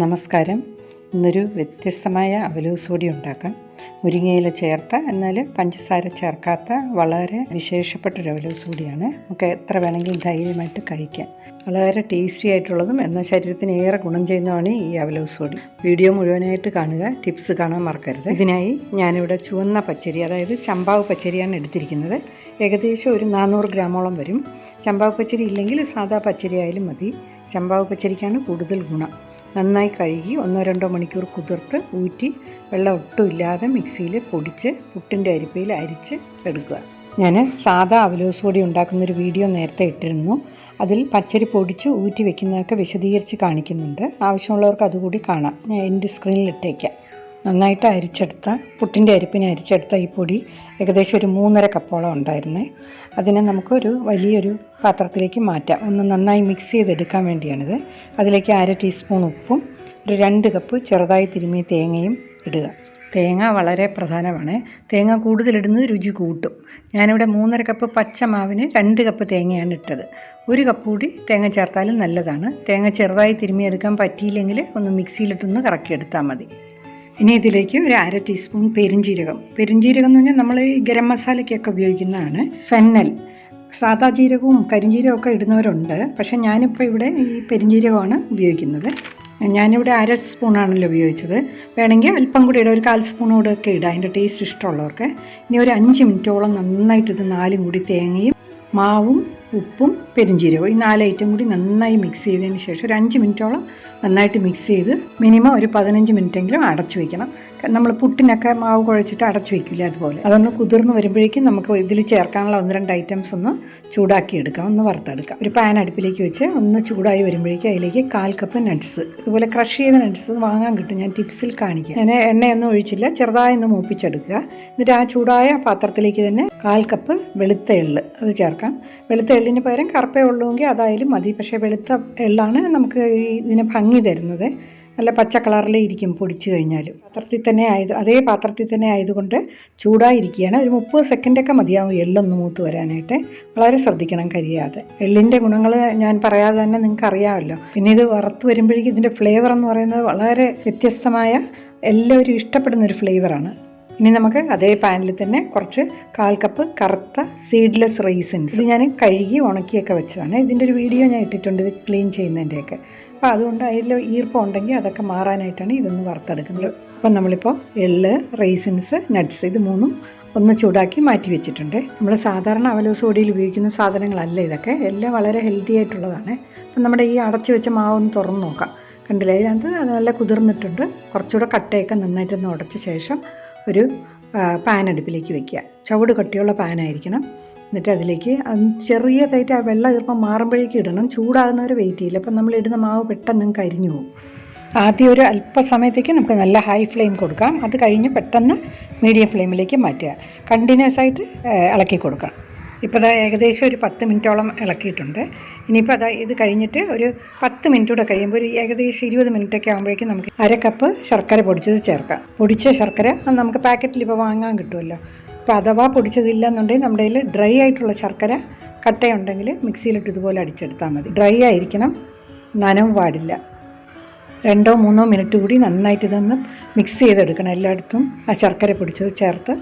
നമസ്കാരം. ഇന്നൊരു വ്യത്യസ്തമായ അവലൂസ് പൊടി ഉണ്ടാക്കാം. മുരിങ്ങയില ചേർത്ത എന്നാൽ പഞ്ചസാര ചേർക്കാത്ത വളരെ വിശേഷപ്പെട്ടൊരു അവലൂസ് പൊടിയാണ്. നമുക്ക് എത്ര വേണമെങ്കിലും ധൈര്യമായിട്ട് കഴിക്കാം. വളരെ ടേസ്റ്റി ആയിട്ടുള്ളതും എന്നാൽ ശരീരത്തിന് ഏറെ ഗുണം ചെയ്യുന്നതാണ് ഈ അവലൂസ് വീഡിയോ മുഴുവനായിട്ട് കാണുക. ടിപ്സ് കാണാൻ മറക്കരുത്. ഇതിനായി ഞാനിവിടെ ചുവന്ന പച്ചരി അതായത് ചമ്പാവ് പച്ചരിയാണ് എടുത്തിരിക്കുന്നത്. ഏകദേശം ഒരു നാനൂറ് ഗ്രാമോളം വരും. ചമ്പാവ് പച്ചരി ഇല്ലെങ്കിൽ സാധാ പച്ചരി ആയാലും മതി. ചമ്പാവ് പച്ചരിക്കാണ് കൂടുതൽ ഗുണം. നന്നായി കഴുകി ഒന്നോ രണ്ടോ മണിക്കൂർ കുതിർത്ത് ഊറ്റി വെള്ളം ഒട്ടും ഇല്ലാതെ മിക്സിയിൽ പൊടിച്ച് പുട്ടിന്റെ അരിപ്പയിൽ അരിച്ച് എടുക്കുക. ഞാൻ സാധാ അവലോസ് പൊടി ഉണ്ടാക്കുന്നൊരു വീഡിയോ നേരത്തെ ഇട്ടിരുന്നു. അതിൽ പച്ചരി പൊടിച്ച് ഊറ്റി വെക്കുന്നതൊക്കെ വിശദീകരിച്ച് കാണിക്കുന്നുണ്ട്. ആവശ്യമുള്ളവർക്ക് അതുകൂടി കാണാം. ഞാൻ എന്റെ സ്ക്രീനിൽ ഇട്ടേക്കാം. നന്നായിട്ട് അരിച്ചെടുത്ത പുട്ടിന്റെ അരിപ്പിനെ അരിച്ചെടുത്ത ഈ പൊടി ഏകദേശം ഒരു മൂന്നര കപ്പോളം ഉണ്ടായിരുന്നേ. അതിനെ നമുക്കൊരു വലിയൊരു പാത്രത്തിലേക്ക് മാറ്റാം. ഒന്ന് നന്നായി മിക്സ് ചെയ്തെടുക്കാൻ വേണ്ടിയാണിത്. അതിലേക്ക് അര ടീസ്പൂൺ ഉപ്പും ഒരു രണ്ട് കപ്പ് ചെറുതായി തിരുമിയ തേങ്ങയും ഇടുക. തേങ്ങ വളരെ പ്രധാനമാണ്. തേങ്ങ കൂടുതലിടുന്നത് രുചി കൂട്ടും. ഞാനിവിടെ മൂന്നര കപ്പ് പച്ച മാവിന് രണ്ട് കപ്പ് തേങ്ങയാണ് ഇട്ടത്. ഒരു കപ്പ് കൂടി തേങ്ങ ചേർത്താലും നല്ലതാണ്. തേങ്ങ ചെറുതായി തിരുമിയെടുക്കാൻ പറ്റിയില്ലെങ്കിൽ ഒന്ന് മിക്സിയിലിട്ടൊന്ന് കറക്കിയെടുത്താൽ മതി. ഇനി ഇതിലേക്ക് ഒരു അര ടീസ്പൂൺ പെരിഞ്ജീരകം പെരിഞ്ജീരകം എന്ന് പറഞ്ഞാൽ നമ്മൾ ഗരം മസാലയ്ക്കൊക്കെ ഉപയോഗിക്കുന്നതാണ്. ഫെന്നൽ. സാദാ ജീരകവും കരിഞ്ജീരകവും ഒക്കെ ഇടുന്നവരുണ്ട്. പക്ഷേ ഞാനിപ്പോൾ ഇവിടെ ഈ പെരിഞ്ജീരകമാണ് ഉപയോഗിക്കുന്നത്. ഞാനിവിടെ അര സ്പൂണാണല്ലോ ഉപയോഗിച്ചത്. വേണമെങ്കിൽ അല്പം കൂടി ഇടാം. ഒരു കാൽ സ്പൂണോടൊക്കെ ഇടാം. അതിന്റെ ടേസ്റ്റ് ഇഷ്ടമുള്ളവർക്ക്. ഇനി ഒരു അഞ്ച് മിനിറ്റോളം നന്നായിട്ട് ഇത് നാലും കൂടി തേങ്ങയും മാവും ഉപ്പും പെരിഞ്ജീരകവും ഈ നാല് ഐറ്റം കൂടി നന്നായി മിക്സ് ചെയ്തതിന് ശേഷം ഒരു അഞ്ച് മിനിറ്റോളം നന്നായിട്ട് മിക്സ് ചെയ്ത് മിനിമം ഒരു പതിനഞ്ച് മിനിറ്റെങ്കിലും അടച്ചു വയ്ക്കണം നമ്മൾ പുട്ടിനൊക്കെ മാവ് കുഴച്ചിട്ട് അടച്ചു വയ്ക്കില്ല അതുപോലെ. അതൊന്ന് കുതിർന്ന് വരുമ്പോഴേക്കും നമുക്ക് ഇതിൽ ചേർക്കാനുള്ള ഒന്ന് രണ്ട് ഐറ്റംസ് ഒന്ന് ചൂടാക്കി എടുക്കാം. ഒന്ന് വറുത്തെടുക്കാം. ഒരു പാൻ അടുപ്പിലേക്ക് വെച്ച് ഒന്ന് ചൂടായി വരുമ്പോഴേക്കും അതിലേക്ക് കാൽ കപ്പ് നട്ട്സ് ഇതുപോലെ ക്രഷ് ചെയ്ത നട്ട്സ് വാങ്ങാൻ കിട്ടും. ഞാൻ ടിപ്സിൽ കാണിക്കാം. ഞാൻ എണ്ണയൊന്നും ഒഴിച്ചില്ല. ചെറുതായി ഒന്ന് മൂപ്പിച്ചെടുക്കുക. എന്നിട്ട് ആ ചൂടായ പാത്രത്തിലേക്ക് തന്നെ കാൽ കപ്പ് വെളുത്ത എള്ള് അത് ചേർക്കാം. വെളുത്ത എള്ളിന് പകരം കറുപ്പേ ഉള്ളുവെങ്കിൽ അതായാലും മതി. പക്ഷേ വെളുത്ത എള്ളാണ് നമുക്ക് ഇതിന് ഭംഗി തരുന്നത്. നല്ല പച്ച കളറിൽ ഇരിക്കും പൊടിച്ചു കഴിഞ്ഞാലും പാത്രത്തിൽ തന്നെ ആയത് അതേ പാത്രത്തിൽ തന്നെ ആയതുകൊണ്ട് ചൂടായിരിക്കുകയാണ്. ഒരു മുപ്പത് സെക്കൻഡൊക്കെ മതിയാവും എള്ളൊന്ന് മൂത്ത് വരാനായിട്ട്. വളരെ ശ്രദ്ധിക്കണം കരിയാതെ. എള്ളിന്റെ ഗുണങ്ങൾ ഞാൻ പറയാതെ തന്നെ നിങ്ങൾക്ക് അറിയാമല്ലോ. പിന്നെ ഇത് വറുത്ത് വരുമ്പോഴേക്കും ഇതിന്റെ ഫ്ലേവർ എന്ന് പറയുന്നത് വളരെ വ്യത്യസ്തമായ എല്ലാവരും ഇഷ്ടപ്പെടുന്ന ഒരു ഫ്ലേവറാണ് ഇനി നമുക്ക് അതേ പാനിൽ തന്നെ കുറച്ച് കാൽ കപ്പ് കറുത്ത സീഡ്ലെസ് റൈസിൻസ് ഞാൻ കഴുകി ഉണക്കിയൊക്കെ വെച്ചതാണ്. ഇതിന്റെ ഒരു വീഡിയോ ഞാൻ ഇട്ടിട്ടുണ്ട്. ഇത് ക്ലീൻ ചെയ്യുന്നതിന്റെയൊക്കെ. അപ്പോൾ അതുകൊണ്ട് അതിൽ ഈർപ്പം ഉണ്ടെങ്കിൽ അതൊക്കെ മാറാനായിട്ടാണ് ഇതൊന്ന് വറുത്തെടുക്കുന്നത്. അപ്പം നമ്മളിപ്പോൾ എള്ള് റൈസിൻസ് നട്ട്സ് ഇത് മൂന്നും ഒന്ന് ചൂടാക്കി മാറ്റി വെച്ചിട്ടുണ്ട്. നമ്മൾ സാധാരണ അവലോസ് പൊടിയിൽ ഉപയോഗിക്കുന്ന സാധനങ്ങളല്ല ഇതൊക്കെ. എല്ലാം വളരെ ഹെൽത്തി ആയിട്ടുള്ളതാണ്. അപ്പം നമ്മുടെ ഈ അടച്ചു വെച്ച ഒന്ന് തുറന്ന് നോക്കാം. കണ്ടില്ലേ? അതിനകത്ത് അത് നല്ല കുതിർന്നിട്ടുണ്ട്. കുറച്ചുകൂടെ കട്ടയൊക്കെ നന്നായിട്ടൊന്ന് ഉടച്ച ശേഷം ഒരു പാൻ അടുപ്പിലേക്ക് വെക്കുക. ചുവട് കട്ടിയുള്ള പാനായിരിക്കണം. എന്നിട്ട് അതിലേക്ക് ചെറിയ തൈറ്റ് ആ വെള്ളം ഈർപ്പം മാറുമ്പോഴേക്കും ഇടണം. ചൂടാകുന്നവരെ വെയിറ്റ് ചെയ്യില്ല. അപ്പം നമ്മൾ ഇടുന്ന മാവ് പെട്ടെന്ന് കരിഞ്ഞു പോകും. ആദ്യം ഒരു അല്പസമയത്തേക്ക് നമുക്ക് നല്ല ഹൈ ഫ്ലെയിം കൊടുക്കാം. അത് കഴിഞ്ഞ് പെട്ടെന്ന് മീഡിയം ഫ്ലെയിമിലേക്ക് മാറ്റുക. കണ്ടിന്യൂസ് ആയിട്ട് ഇളക്കി കൊടുക്കണം. ഇപ്പോൾ അത് ഏകദേശം ഒരു പത്ത് മിനിറ്റോളം ഇളക്കിയിട്ടുണ്ട്. ഇനിയിപ്പോൾ അത് ഇത് കഴിഞ്ഞിട്ട് ഒരു പത്ത് മിനിറ്റ് കൂടെ കഴിയുമ്പോൾ ഒരു ഏകദേശം ഇരുപത് മിനിറ്റൊക്കെ ആകുമ്പോഴേക്കും നമുക്ക് അര കപ്പ് ശർക്കര പൊടിച്ചത് ചേർക്കാം. പൊടിച്ച ശർക്കര നമുക്ക് പാക്കറ്റിൽ ഇപ്പോൾ വാങ്ങാൻ കിട്ടുമല്ലോ. അപ്പോൾ അഥവാ പൊടിച്ചതില്ല എന്നുണ്ടെങ്കിൽ നമ്മുടെ കയ്യിൽ ഡ്രൈ ആയിട്ടുള്ള ശർക്കര കട്ടയുണ്ടെങ്കിൽ മിക്സിയിലിട്ട് ഇതുപോലെ അടിച്ചെടുത്താൽ മതി. ഡ്രൈ ആയിരിക്കണം നനവ് പാടില്ല. രണ്ടോ മൂന്നോ മിനിറ്റ് കൂടി നന്നായിട്ട് ഇതൊന്ന് മിക്സ് ചെയ്തെടുക്കണം എല്ലായിടത്തും. ആ ശർക്കര പൊടിച്ചത് ചേർത്ത്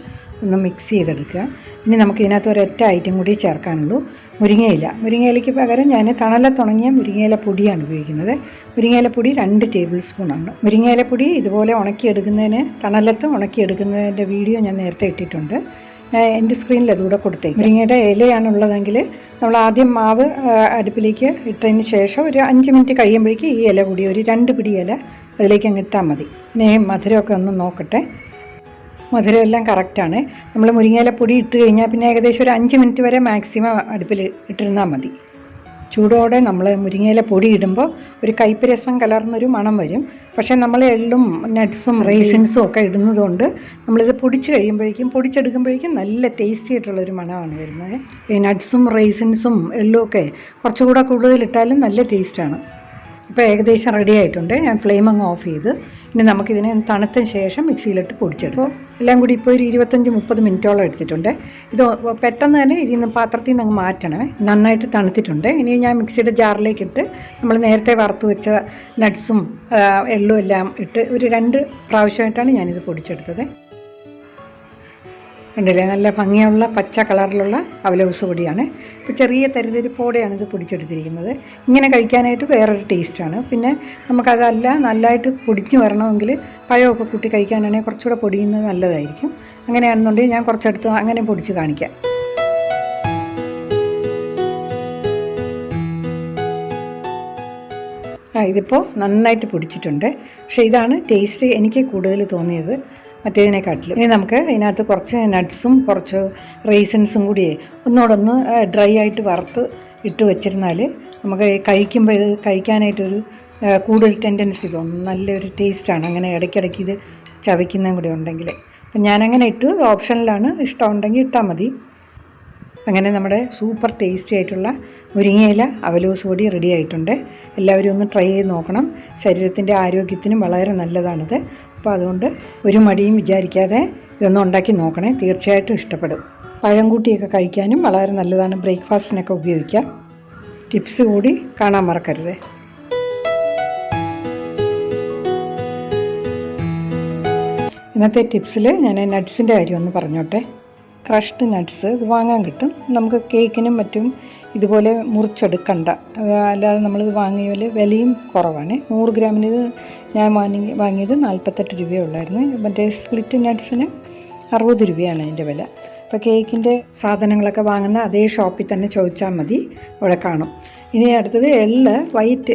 ഒന്ന് മിക്സ് ചെയ്തെടുക്കുക. ഇനി നമുക്ക് ഇതിനകത്ത് ഒരൊറ്റ ഐറ്റം കൂടി ചേർക്കാനുള്ളൂ. മുരിങ്ങയില. മുരിങ്ങയിലയ്ക്ക് പകരം ഞാൻ തണലത്തുണങ്ങിയ മുരിങ്ങയില പൊടിയാണ് ഉപയോഗിക്കുന്നത്. മുരിങ്ങയില പൊടി രണ്ട് ടേബിൾ സ്പൂണാണ് മുരിങ്ങയില പൊടി ഇതുപോലെ ഉണക്കിയെടുക്കുന്നതിന് തണലത്ത് ഉണക്കിയെടുക്കുന്നതിന്റെ വീഡിയോ ഞാൻ നേരത്തെ ഇട്ടിട്ടുണ്ട്. എന്റെ സ്ക്രീനിൽ അതുകൂടെ കൊടുത്തേക്കും. മുരിങ്ങയുടെ ഇലയാണുള്ളതെങ്കിൽ നമ്മൾ ആദ്യം മാവ് അടുപ്പിലേക്ക് ഇട്ടതിന് ശേഷം ഒരു അഞ്ച് മിനിറ്റ് കഴിയുമ്പോഴേക്കും ഈ ഇല കൂടി ഒരു രണ്ട് പിടി ഇല അതിലേക്ക് അങ്ങ് ഇട്ടാൽ മതി. ഇനി മധുരമൊക്കെ ഒന്ന് നോക്കട്ടെ. മധുരം എല്ലാം കറക്റ്റാണ് നമ്മൾ മുരിങ്ങയില പൊടി ഇട്ട് കഴിഞ്ഞാൽ പിന്നെ ഏകദേശം ഒരു അഞ്ച് മിനിറ്റ് വരെ മാക്സിമം അടുപ്പിൽ ഇട്ടിരുന്നാൽ മതി. ചൂടോടെ നമ്മൾ മുരിങ്ങയില പൊടി ഇടുമ്പോൾ ഒരു കയ്പ്പ് രസം കലർന്നൊരു മണം വരും. പക്ഷേ നമ്മൾ എള്ളും നട്ട്സും റൈസിൻസും ഒക്കെ ഇടുന്നതുകൊണ്ട് നമ്മളിത് പൊടിച്ച് കഴിയുമ്പോഴേക്കും പൊടിച്ചെടുക്കുമ്പോഴേക്കും നല്ല ടേസ്റ്റി ആയിട്ടുള്ളൊരു മണമാണ് വരുന്നത്. ഈ നട്ട്സും റൈസിൻസും എള്ളും ഒക്കെ കുറച്ചുകൂടെ കൂടുതലിട്ടാലും നല്ല ടേസ്റ്റാണ് ഇപ്പോൾ ഏകദേശം റെഡി ആയിട്ടുണ്ട്. ഞാൻ ഫ്ലെയിം അങ്ങ് ഓഫ് ചെയ്ത്. ഇനി നമുക്കിതിനെ തണുത്ത ശേഷം മിക്സിയിലിട്ട് പൊടിച്ചെടുക്കും. എല്ലാം കൂടി ഇപ്പോൾ ഒരു ഇരുപത്തഞ്ച് മുപ്പത് മിനിറ്റോളം എടുത്തിട്ടുണ്ട്. ഇത് പെട്ടെന്ന് തന്നെ ഇതിൽ നിന്ന് പാത്രത്തിൽ നിന്ന് അങ്ങ് മാറ്റണേ. നന്നായിട്ട് തണുത്തിട്ടുണ്ട്. ഇനി ഞാൻ മിക്സിയുടെ ജാറിലേക്കിട്ട് നമ്മൾ നേരത്തെ വറുത്ത് വെച്ച നട്ട്സും എള്ളും എല്ലാം ഇട്ട് ഒരു രണ്ട് പ്രാവശ്യമായിട്ടാണ് ഞാനിത് പൊടിച്ചെടുത്തത്. കണ്ടില്ലേ നല്ല ഭംഗിയുള്ള പച്ച കളറിലുള്ള അവലൗസ് പൊടിയാണ്. ഇപ്പോൾ ചെറിയ തരിതരിപ്പോടെയാണ് ഇത് പൊടിച്ചെടുത്തിരിക്കുന്നത്. ഇങ്ങനെ കഴിക്കാനായിട്ട് വേറൊരു ടേസ്റ്റാണ് പിന്നെ നമുക്കതല്ല നല്ലതായിട്ട് പൊടിഞ്ഞു വരണമെങ്കിൽ പഴമൊക്കെ കൂട്ടി കഴിക്കാനാണെങ്കിൽ കുറച്ചുകൂടെ പൊടിയുന്നത് നല്ലതായിരിക്കും. അങ്ങനെയാണെന്നുണ്ടെങ്കിൽ ഞാൻ കുറച്ചെടുത്ത് അങ്ങനെ പൊടിച്ച് കാണിക്കാം. ആ ഇതിപ്പോൾ നന്നായിട്ട് പൊടിച്ചിട്ടുണ്ട്. പക്ഷേ ഇതാണ് ടേസ്റ്റ് എനിക്ക് കൂടുതൽ തോന്നിയത്. മറ്റേതിനെക്കാട്ടിലും. ഇനി നമുക്ക് ഇതിനകത്ത് കുറച്ച് നട്ട്സും കുറച്ച് റേസൻസും കൂടി ഒന്നുകൂടൊന്ന് ഡ്രൈ ആയിട്ട് വറുത്ത് ഇട്ട് വെച്ചിരുന്നാൽ നമുക്ക് കഴിക്കുമ്പോൾ ഇത് കഴിക്കാനായിട്ടൊരു കൂടുതൽ ടെൻഡൻസി തോന്നും. നല്ലൊരു ടേസ്റ്റാണ് അങ്ങനെ ഇടയ്ക്കിടയ്ക്ക് ഇത് ചവയ്ക്കുന്നതും കൂടി ഉണ്ടെങ്കിൽ അപ്പം ഞാനങ്ങനെ ഇട്ട്. ഓപ്ഷനിലാണ് ഇഷ്ടമുണ്ടെങ്കിൽ ഇട്ടാൽ മതി. അങ്ങനെ നമ്മുടെ സൂപ്പർ ടേസ്റ്റി ആയിട്ടുള്ള മുരിങ്ങയില അവലോസ് പൊടി റെഡി ആയിട്ടുണ്ട്. എല്ലാവരും ഒന്ന് ട്രൈ ചെയ്ത് നോക്കണം. ശരീരത്തിന്റെ ആരോഗ്യത്തിനും വളരെ നല്ലതാണിത്. അപ്പോൾ അതുകൊണ്ട് ഒരു മടിയും വിചാരിക്കാതെ ഇതൊന്നും ഉണ്ടാക്കി നോക്കണേ. തീർച്ചയായിട്ടും ഇഷ്ടപ്പെടും. പഴംകൂട്ടിയൊക്കെ കഴിക്കാനും വളരെ നല്ലതാണ്. ബ്രേക്ക്ഫാസ്റ്റിനൊക്കെ ഉപയോഗിക്കാം. ടിപ്സ് കൂടി കാണാൻ മറക്കരുത്. ഇന്നത്തെ ടിപ്സിൽ ഞാൻ നട്ട്സിന്റെ കാര്യം ഒന്ന് പറഞ്ഞോട്ടെ. ക്രഷ്ഡ് നട്ട്സ് ഇത് വാങ്ങാൻ കിട്ടും. നമുക്ക് കേക്കിനും മറ്റും ഇതുപോലെ മുറിച്ചെടുക്കണ്ട. അല്ലാതെ നമ്മൾ വാങ്ങിയാൽ വിലയും കുറവാണ്. നൂറ് ഗ്രാമിന് ഞാൻ വാങ്ങി വാങ്ങിയത് നാൽപ്പത്തെട്ട് രൂപയേ ഉള്ളായിരുന്നു. മറ്റേ സ്പ്ലിറ്റ് നട്ട്സിന് അറുപത് രൂപയാണ് അതിന്റെ വില. അപ്പോൾ കേക്കിന്റെ സാധനങ്ങളൊക്കെ വാങ്ങുന്ന അതേ ഷോപ്പിൽ തന്നെ ചോദിച്ചാൽ മതി. അവിടെ കാണും. ഇനി അടുത്തത് എള്ള് വൈറ്റ്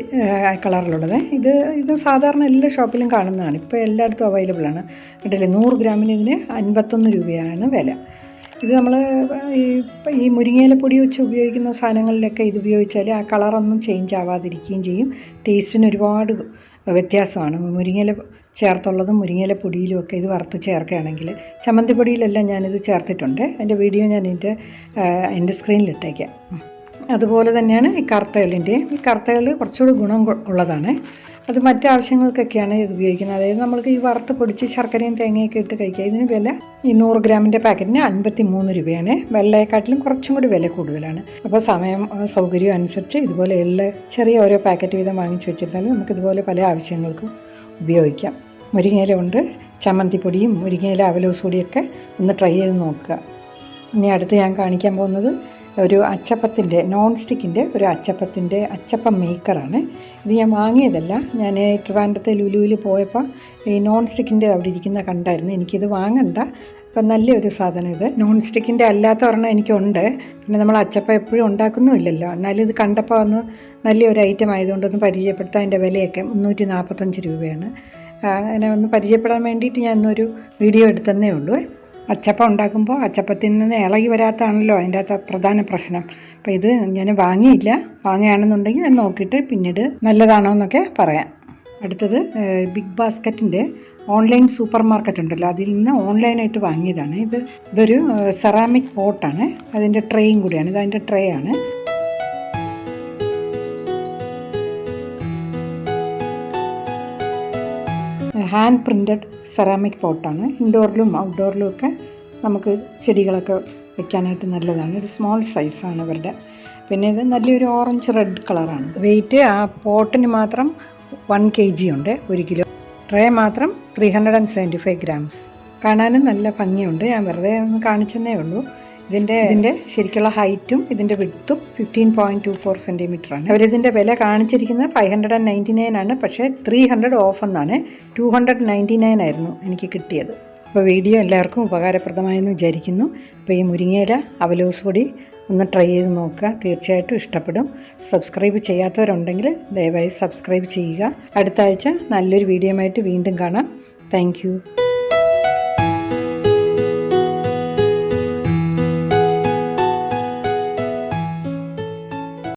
കളറിലുള്ളത്. ഇത് ഇത് സാധാരണ എല്ലാ ഷോപ്പിലും കാണുന്നതാണ്. ഇപ്പോൾ എല്ലായിടത്തും അവൈലബിൾ ആണ്. കേട്ടില്ലേ നൂറ് ഗ്രാമിന് ഇതിന് അൻപത്തൊന്ന് രൂപയാണ് വില. ഇത് നമ്മൾ ഈ ഈ മുരിങ്ങയില പൊടി വെച്ച് ഉപയോഗിക്കുന്ന സാധനങ്ങളിലൊക്കെ ഇത് ഉപയോഗിച്ചാൽ ആ കളറൊന്നും ചേഞ്ച് ആവാതിരിക്കുകയും ചെയ്യും. ടേസ്റ്റിന് ഒരുപാട് വ്യത്യാസമാണ്. മുരിങ്ങയില ചേർത്തുള്ളതും മുരിങ്ങയില പൊടിയിലും ഒക്കെ ഇത് വറുത്ത് ചേർക്കുകയാണെങ്കിൽ ചമ്മന്തി പൊടിയിലെല്ലാം ഞാനിത് ചേർത്തിട്ടുണ്ട്. അതിന്റെ വീഡിയോ ഞാൻ എന്റെ എന്റെ സ്ക്രീനിലിട്ടേക്കാം. അതുപോലെ തന്നെയാണ് ഈ കറുത്തകളിന്റെയും ഈ കറുത്തകൾ കുറച്ചുകൂടി ഗുണം ഉള്ളതാണ്. അത് മറ്റു ആവശ്യങ്ങൾക്കൊക്കെയാണ് ഇത് ഉപയോഗിക്കുന്നത്. അതായത് നമ്മൾക്ക് ഈ വറുത്ത് പൊടിച്ച് ശർക്കരയും തേങ്ങയൊക്കെ ഇട്ട് കഴിക്കുക. ഇതിന് വില ഈ നൂറ് ഗ്രാമിന്റെ പാക്കറ്റിന് അൻപത്തി മൂന്ന് രൂപയാണ്. വെള്ളയെക്കാട്ടിലും കുറച്ചും കൂടി വില കൂടുതലാണ്. അപ്പോൾ സമയം സൗകര്യം അനുസരിച്ച് ഇതുപോലെ എല്ലാ ചെറിയ ഓരോ പാക്കറ്റ് വീതം വാങ്ങിച്ച് വെച്ചിരുന്നാൽ നമുക്ക് ഇതുപോലെ പല ആവശ്യങ്ങൾക്കും ഉപയോഗിക്കാം. മുരിങ്ങയില ഉണ്ട് ചമ്മന്തിപ്പൊടിയും മുരിങ്ങയില അവലോസ് പൊടിയൊക്കെ ഒന്ന് ട്രൈ ചെയ്ത് നോക്കുക. ഇനി അടുത്ത് ഞാൻ കാണിക്കാൻ പോകുന്നത് ഒരു അച്ചപ്പത്തിന്റെ നോൺ സ്റ്റിക്കിന്റെ ഒരു അച്ചപ്പത്തിന്റെ അച്ചപ്പം മേക്കറാണ്. ഇത് ഞാൻ വാങ്ങിയതല്ല. ഞാൻ ട്രിവാൻഡ്രത്തെ ലുലുവിൽ പോയപ്പോൾ ഈ നോൺ സ്റ്റിക്കിന്റെ അവിടെ ഇരിക്കുന്ന കണ്ടായിരുന്നു. എനിക്കിത് വാങ്ങണ്ട. അപ്പം നല്ലൊരു സാധനം ഇത്. നോൺ സ്റ്റിക്കിന്റെ അല്ലാത്ത ഒരെണ്ണം എനിക്കുണ്ട്. പിന്നെ നമ്മൾ അച്ചപ്പം എപ്പോഴും ഉണ്ടാക്കുന്നുമില്ലല്ലോ. എന്നാലും ഇത് കണ്ടപ്പോൾ ഒന്ന് നല്ലൊരു ഐറ്റം ആയതുകൊണ്ട് ഒന്ന് പരിചയപ്പെടുത്താൻ അതിന്റെ വിലയൊക്കെ മുന്നൂറ്റി നാൽപ്പത്തഞ്ച് രൂപയാണ് അങ്ങനെ ഒന്ന് പരിചയപ്പെടാൻ വേണ്ടിയിട്ട് ഞാൻ ഇന്നൊരു വീഡിയോ എടുത്തതന്നേ ഉള്ളൂ. അച്ചപ്പം ഉണ്ടാക്കുമ്പോൾ അച്ചപ്പത്തിൽ നിന്ന് ഇളകി വരാത്താണല്ലോ അതിന്റെ അകത്ത് പ്രധാന പ്രശ്നം. അപ്പോൾ ഇത് ഞാൻ വാങ്ങിയില്ല. വാങ്ങുകയാണെന്നുണ്ടെങ്കിൽ ഞാൻ നോക്കിയിട്ട് പിന്നീട് നല്ലതാണോ എന്നൊക്കെ പറയാം. അടുത്തത് ബിഗ് ബാസ്ക്കറ്റിന്റെ ഓൺലൈൻ സൂപ്പർ മാർക്കറ്റ് ഉണ്ടല്ലോ. അതിൽ നിന്ന് ഓൺലൈനായിട്ട് വാങ്ങിയതാണ്. ഇത് ഇതൊരു സെറാമിക് പോട്ടാണ് അതിന്റെ ട്രേയും കൂടിയാണ്. ഇത് അതിന്റെ ട്രേ ആണ് ഹാൻഡ് പ്രിന്റഡ് സെറാമിക് പോട്ടാണ് ഇൻഡോറിലും ഔട്ട്ഡോറിലും ഒക്കെ നമുക്ക് ചെടികളൊക്കെ വെക്കാനായിട്ട് നല്ലതാണ്. ഒരു സ്മോൾ സൈസാണ് ഇവരുടെ പിന്നെ ഇത് നല്ലൊരു ഓറഞ്ച് റെഡ് കളറാണ് വെയിറ്റ് ആ പോട്ടിന് മാത്രം വൺ കെ ജി ഉണ്ട് ഒരു കിലോ ട്രേ മാത്രം three hundred and seventy five grams കാണാനും നല്ല ഭംഗിയുണ്ട്. ഞാൻ വെറുതെ ഒന്ന് കാണിച്ചെന്നേ ഉള്ളൂ. ഇതിന്റെ ഇതിന്റെ ശരിക്കുള്ള ഹൈറ്റും ഇതിന്റെ വിഡ്ത്തും fifteen point two four centimetre ആണ്. അവരിതിന്റെ വില കാണിച്ചിരിക്കുന്നത് five hundred and ninety nine ആണ്. പക്ഷേ ത്രീ ഹൺഡ്രഡ് ഓഫ് എന്നാണ്. ടു ഹൺഡ്രഡ് നയന്റി നയൻ ആയിരുന്നു എനിക്ക് കിട്ടിയത്. അപ്പോൾ വീഡിയോ എല്ലാവർക്കും ഉപകാരപ്രദമായെന്ന് വിചാരിക്കുന്നു. അപ്പോൾ ഈ മുരിങ്ങയില അവലോസ് പൊടി ഒന്ന് ട്രൈ ചെയ്ത് നോക്കുക. തീർച്ചയായിട്ടും ഇഷ്ടപ്പെടും. സബ്സ്ക്രൈബ് ചെയ്യാത്തവരുണ്ടെങ്കിൽ ദയവായി സബ്സ്ക്രൈബ് ചെയ്യുക. അടുത്ത ആഴ്ച നല്ലൊരു വീഡിയോ ആയിട്ട് വീണ്ടും കാണാം. താങ്ക്